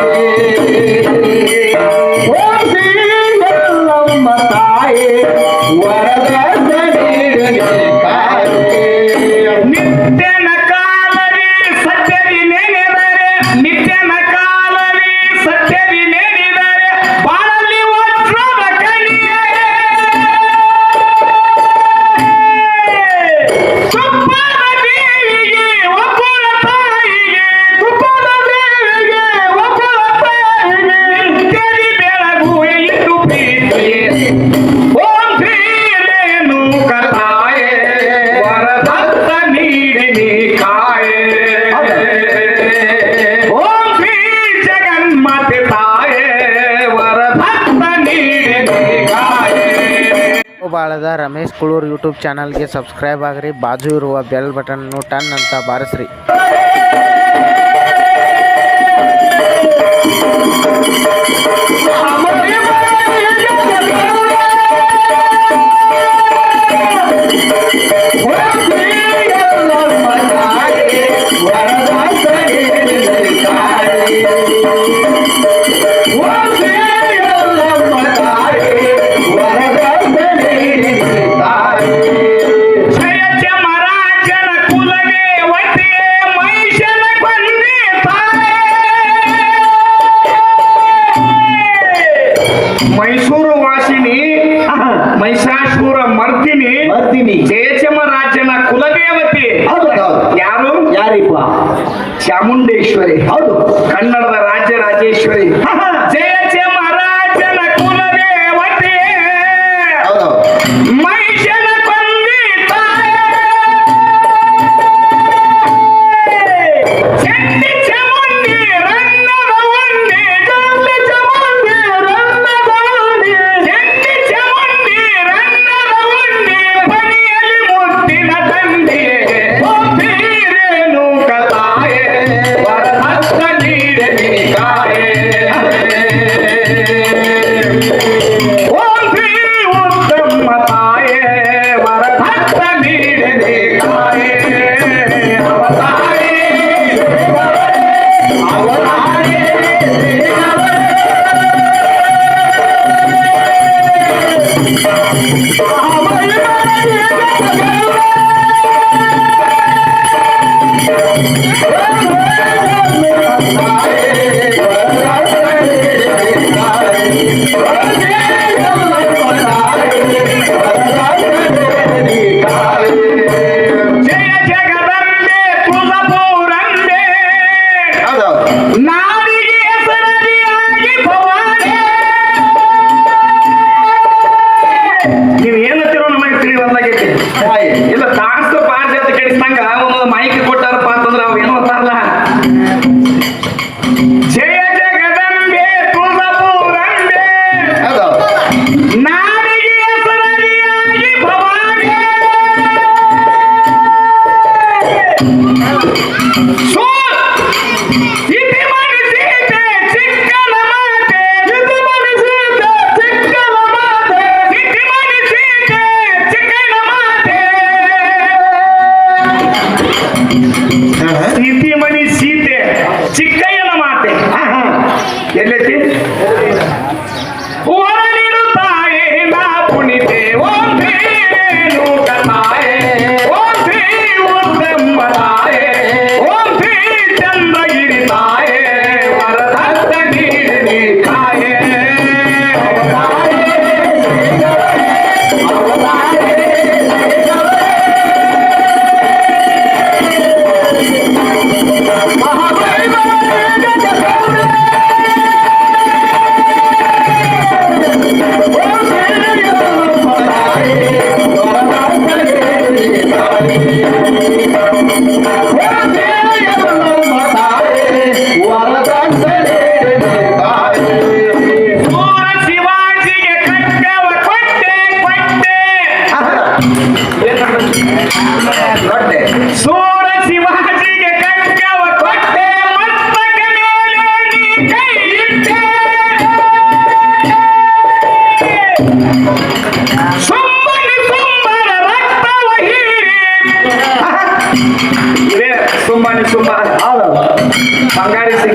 লাগে Ramesh Kulur YouTube channel subscribe Agri बाजू bell button ton अंत बारस रि। ಒಂದು ಮಾಹಿತಿ ಕೊಟ್ಟಾರಪ್ಪ ಅಂತಂದ್ರೆ ಅವೇನು ಅಂತಾರಲ್ಲ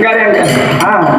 啊！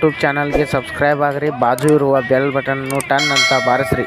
ಯೂಟ್ಯೂಬ್ ಚಾನಲ್ಗೆ ಸಬ್ಸ್ಕ್ರೈಬ್ ಆಗ್ರಿ ಬಾಜು ಇರುವ ಬೆಲ್ ಬಟನ್ನು ಟನ್ ಅಂತ ಬಾರಿಸ್ರಿ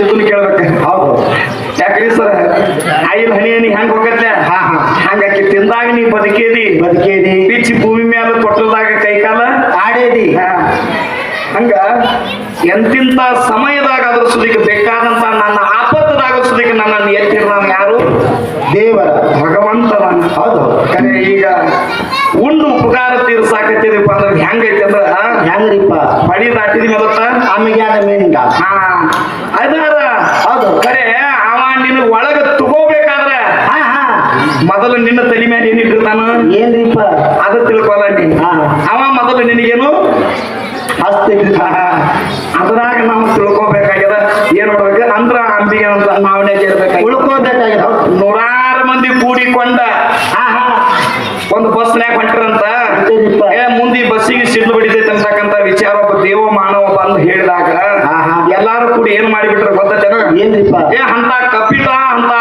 ಸಿಗುನ್ ಕೇಳ್ಬೇಕು. ಹೌದು. ಯಾಕ್ರಿ ಸರ್? ಆಯಿಲ್ ಹನಿ ಹನಿ ಹೆಂಗ್ ಹೋಗತ್ತೆ? ಹಾ ಹಾ. ಹಂಗಾಕಿ ತಿಂದಾಗ ನೀ ಬದುಕೇದಿ? ಬದುಕೇದಿ. ಬಿಚ್ಚಿ ಭೂಮಿ ಮೇಲೆ ತೊಟ್ಟದಾಗ ಕೈಕಾಲ ಆಡೇದಿ. ಹಾ. ಹಂಗ ಎಂತಿಂತ ಸಮಯದಾಗ ಅದ್ರ ಸುದಿಗೆ ಬೇಕಾದಂತ ನನ್ನ ಆಪತ್ತದಾಗ ಸುದಿಗೆ ನನ್ನನ್ನು ಎತ್ತಿರ ನಾನು ಯಾರು? ದೇವರ. ಭಗವಂತನ. ಹೌದು. ಕರೆ ಈಗ ಉಂಡು ಉಪಕಾರ ತೀರ್ಸಾಕತ್ತಿದೀಪ ಅಂದ್ರೆ ಹೆಂಗೈತಿ ಅಂದ್ರ? ಹೆಂಗ್ರಿಪ್ಪ? ಬಡಿ ದಾಟಿದ್ವಿ ಮೊದಲ ಆಮೇಲೆ ಮೀನಿಂದ? ಹಾ. ಅದಾರ ಹೌದು. ಕರೆ ಅವ ನಿನ್ನ ಒಳಗ ತಗೋಬೇಕಾದ್ರ ಮೊದಲು ನಿನ್ನ ತಲೆ ಮೇಲೆ ಏನಿಟ್ಟಿರ್ತಾನ ಏನ್ರಿಪ್ಪ? ಅದ ತಿಳ್ಕೊಲ್ಲ ನೀ. ಅವ ಮೊದಲು ನಿನಗೇನು? ಹಸ್ತಿ ಅದ್ರಾಗ ನಾವು ತಿಳ್ಕೊಬೇಕಾಗ್ಯದ. ಏನ್ ಮಾಡ್ಬೇಕು? ಅಂದ್ರ ಅಂಬಿಗೆ ಅಂತ ನಾವನೇ ಇರ್ಬೇಕಾಗಿ ಉಳ್ಕೋಬೇಕಾಗಿದೆ ಹೌದು. ನೂರಾರು ಮಂದಿ ಕೂಡಿಕೊಂಡ ಒಂದು ಬಸ್ನ್ಯಾಗ ಹೊಂಟ್ರಂತ? ಮುಂದೆ ಬಸ್ಸಿಗೆ ಸಿಡ್ಲು ಅಂತಕ್ಕಂತ ವಿಚಾರ ಒಬ್ಬ ದೇವ ಮಾನವ ಬಂದು ಹೇಳಿದಾಗ ಹಾ, ಹಾ. ಎಲ್ಲಾರು ಕೂಡಿ ಏನ್ ಮಾಡಿಬಿಟ್ರು ಗೊತ್ತೇನ ಏನ್ರಿಪ್ಪ? ಏ ಅಂತ ಕಪಿಟ ಅಂತ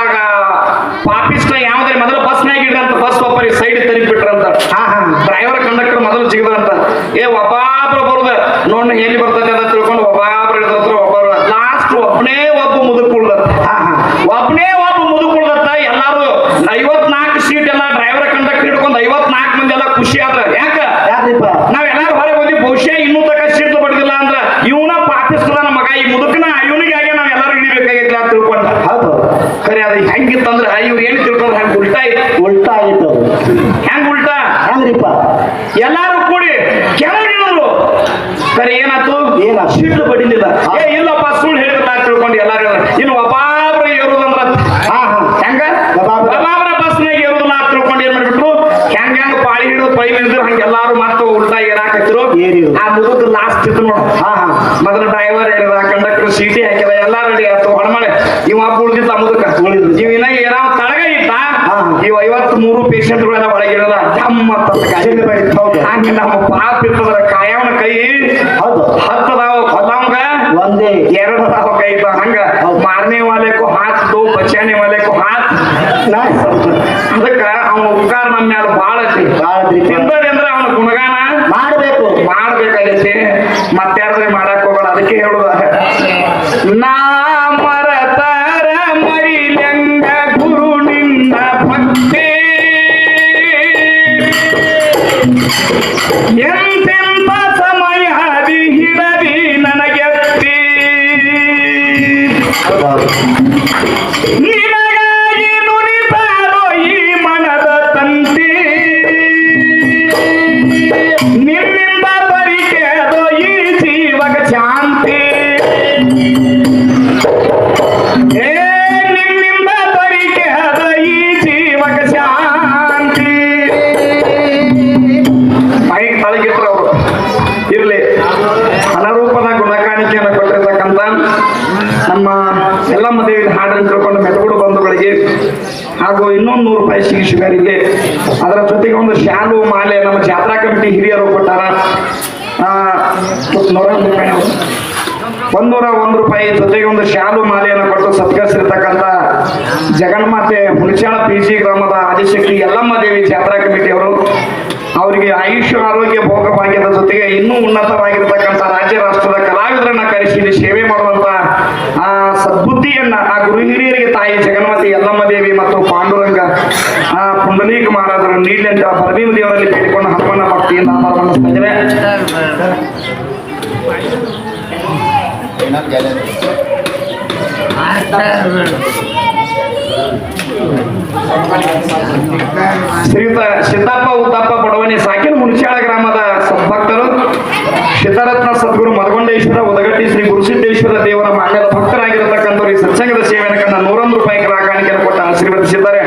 ಪಾಪಿಸ್ನ ಯಾವ್ದೇ ಮೊದಲು ಬಸ್ನ್ಯಾಗ ಇಡ್ರಂತ ಬಸ್ ಒಬ್ಬರಿಗೆ ಸೈಡ್ ತರಿಬಿಟ್ರಂತ ಹಾ ಹಾ ಡ್ರೈವರ್ ಕಂಡಕ್ಟರ್ ಮೊದಲು ಜಿಗದಂತ ಏ ಒಬ್ಬಾಬ್ರು ಬರುದ. ನೋಡ್ ಎಲ್ಲಿ ಬರ್ತದೆ ಅಂತ ತಿಳ್ಕೊಂಡು ಒಬ್ಬಾಬ್ರು ಹಿಡಿದ್ರ ಒಬ್ಬರು ಲಾಸ್ಟ್ ಒಬ್ಬನೇ ಒಬ್ಬ ಮುದುಕುಳ್ದತ್ತ ಹಾ ಹಾ ಒಬ್ಬನೇ ಒಬ್ಬ ಮುದುಕುಳ್ದತ್ತ ಎಲ್ಲಾರು ಐವತ್ನಾಲ್ಕು ಸೀಟ್ ಎಲ್ಲ ಡ್ರೈವರ್ ಕಂಡಕ್ಟರ್ ಹಿಡ್ಕೊಂಡು ಐವತ್ನಾಲ್ಕು ಉಲ್ಟಾ ಇತ್ತು. ಉಲ್ಟಾ ಆಯ್ತು ಹೆಂಗ್ ಉಲ್ಟಾ? ಅಂದ್ರಿಪ್ಪ ಎಲ್ಲಾರು ಕೂಡಿ ಕೆಳಗಿಳಿದ್ರು. ಸರಿ ಏನಾಯ್ತು? ಏನ ಸಿಟ್ಟು ಬಡಿಲಿಲ್ಲ. ಏ ಇಲ್ಲಪ್ಪ ಸುಳ್ಳು ಹೇಳಿದ್ರ ತಿಳ್ಕೊಂಡು ಎಲ್ಲಾರು ಇನ್ನು ಒಬ್ಬಾಬ್ರ ಏರುದಂದ್ರ ಹಾ ಹಾ. ಹೆಂಗ? ಒಬ್ಬಾಬ್ರ. ಬಸ್ನಾಗ ಏರುದಿಲ್ಲ ನಾ ತಿಳ್ಕೊಂಡು ಏನ್ ಮಾಡ್ಬಿಟ್ರು? ಹೆಂಗ ಹೆಂಗ ಪಾಳಿ ಹಿಡಿದು ಪೈ ನಿಂದ್ರು ಹಂಗ ಎಲ್ಲಾರು ಮತ್ತೆ ಉಲ್ಟಾ ಏನಾಕತ್ತಿರು. ಆ ಮುದುಕ್ ಲಾಸ್ಟ್ ಇತ್ತು ನೋಡು. ಹಾ ಹಾ. ಮೊದಲು ಡ್ರೈವರ್ ಹೇಳಿದ ಕಂಡಕ್ಟರ್ ಸೀಟಿ ಹಾಕಿದ ಎಲ್ಲಾ ರೆಡಿ ಆಯ್ತು. ಹೊಡಮಳೆ ಇವ ಉಳ್ದಿತ್ತ ಮುದುಕ. ಉಳ್ದಿದ್ದ. ಇವ್ ಇನ್ನ ಹಾ. ಇವ್ ಐವತ್ ಮೂರು ಪೇಷಂಟ್ಗಳೆಲ್ಲ ಒಳಗೆ ತಮ್ಮ ಹೌದು. ಹಂಗ ನಮ್ಮ ಪಾಪ ಇರ್ತದ್ರ ಕಾಯವನ ಕೈ ಹತ್ತದಾವ ಕೊಲ್ಲವಂಗ ಒಂದೇ. ಎರಡು ಅದಾವ ಕೈ ಹಂಗ. ಮಾರನೇ ವಾಲೆಕು ಹಾಕ್ತು ಬಚಾನೆ ವಾಲೆಕು ಹಾಕ್. ಅದಕ್ಕ ಅವನ ಉಪಕಾರ ನಮ್ಮ ಮ್ಯಾಲ ಬಾಳ ಅಂದ್ರ ಅವನ ಗುಣಗಾನ? ಮಾಡ್ಬೇಕು. ಮಾಡ್ಬೇಕಾಗೈತಿ. ಮತ್ತಾರ್ದ್ರೆ ಮಾಡಕ್ ಹೋಗಲ್ಲ ಅದಕ್ಕೆ ಹೇಳುದ ಹಾಗೂ ಇನ್ನೊಂದು ನೂರು ರೂಪಾಯಿ ಶಿಕ್ಷಕರಿಗೆ ಅದರ ಜೊತೆಗೆ ಒಂದು ಶಾಲು, ಮಾಲೆ, ನಮ್ಮ ಜಾತ್ರಾ ಕಮಿಟಿ ಹಿರಿಯರು ಕೊಟ್ಟಾರ. ನೂರ ಒಂದು ರೂಪಾಯಿ ಜೊತೆಗೆ ಒಂದು ಶಾಲು, ಮಾಲೆಯನ್ನು ಕೊಟ್ಟು ಸತ್ಕರಿಸಿರ್ತಕ್ಕಂಥ ಜಗನ್ಮಾತೆ ಹುಣಚಾಳ ಪಿ ಜಿ ಗ್ರಾಮದ ಆದಿಶಕ್ತಿ ಯಲ್ಲಮ್ಮ ದೇವಿ ಜಾತ್ರಾ ಕಮಿಟಿಯವರು ಅವರಿಗೆ ಆಯುಷ್ಯ ಆರೋಗ್ಯ ಭೋಗ ಭಾಗ್ಯದ ಜೊತೆಗೆ ಇನ್ನೂ ಉನ್ನತವಾಗಿರ್ತಕ್ಕಂಥ ರಾಜ್ಯ ರಾಷ್ಟ್ರದ ಕಲಾವಿದರನ್ನ ಕರೆಸಿ ಸೇವೆ ಮಾಡುವಂತ ಆ ಸದ್ಬುದ್ಧಿಯನ್ನ ಆ ಗುರು ಹಿರಿಯರಿಗೆ ತಾಯಿ ಜಗನ್ಮತಿ ಯಲ್ಲಮ್ಮ ದೇವಿ ಮತ್ತು ಪಾಂಡುರಂಗ, ಆ ಪುಂಡಲೀಕ ಮಹಾರಾಜರ ನೀಡಿ ಅಂತ ದೇವರಲ್ಲಿ ಬೇಡಿಕೊಂಡು ಹನುಮನ ಭಕ್ತಿಯಿಂದ ಆಧಾರ ಮಾಡಿಸ್ತಾ ಇದ್ದೇವೆ ಶ್ರೀಯುತ ಸಿದ್ದಪ್ಪ ಉದ್ದಪ್ಪ ಬಡವಣಿ ಸಾಕಿನ ಮುನ್ಶಾಳ ಗ್ರಾಮದ ಸದ್ಭಕ್ತರು ಶಿತರತ್ನ ಸದ್ಗುರು ಮದಗೊಂಡೇಶ್ವರ, ಉದಗಟ್ಟಿ ಶ್ರೀ ಗುರುಸಿದ್ದೇಶ್ವರ ದೇವರ ಮಾನ್ಯದ ಭಕ್ತರಾಗಿರತಕ್ಕಂಥವ್ರು ಈ ಸತ್ಸಂಗದ ಸೇವೆಯನ್ನು ಕಂಡ ನೂರೊಂದು ರೂಪಾಯಿ ಕಾಣಿಕೆಯನ್ನು ಕೊಟ್ಟ ಆಶೀರ್ವದಿಸಿದ್ದಾರೆ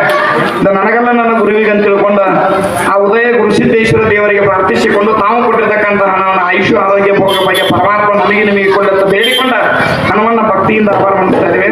ಇದು ನನಗಲ್ಲ ನನ್ನ ಗುರುವಿಗೆ ಅಂತ ತಿಳ್ಕೊಂಡ ಆ ಉದಯ ಗುರುಸಿದ್ದೇಶ್ವರ ಪ್ರಾರ್ಥಿಸಿಕೊಂಡು ತಾವು ಕೊಟ್ಟಿರ್ತಕ್ಕಂಥ ಹಣವನ್ನು ಆಯುಷ್ಯ, ಆರೋಗ್ಯ ಬಗ್ಗೆ ಪರಮಾತ್ಮ ನಮಗೆ ನಿಮಗೆ ಕೊಡುತ್ತ ಬೇಡಿಕೊಂಡ ಹಣವನ್ನ ಭಕ್ತಿಯಿಂದ ಅಪಾರ ಮಾಡ್ತಾ ಇದ್ದೇವೆ.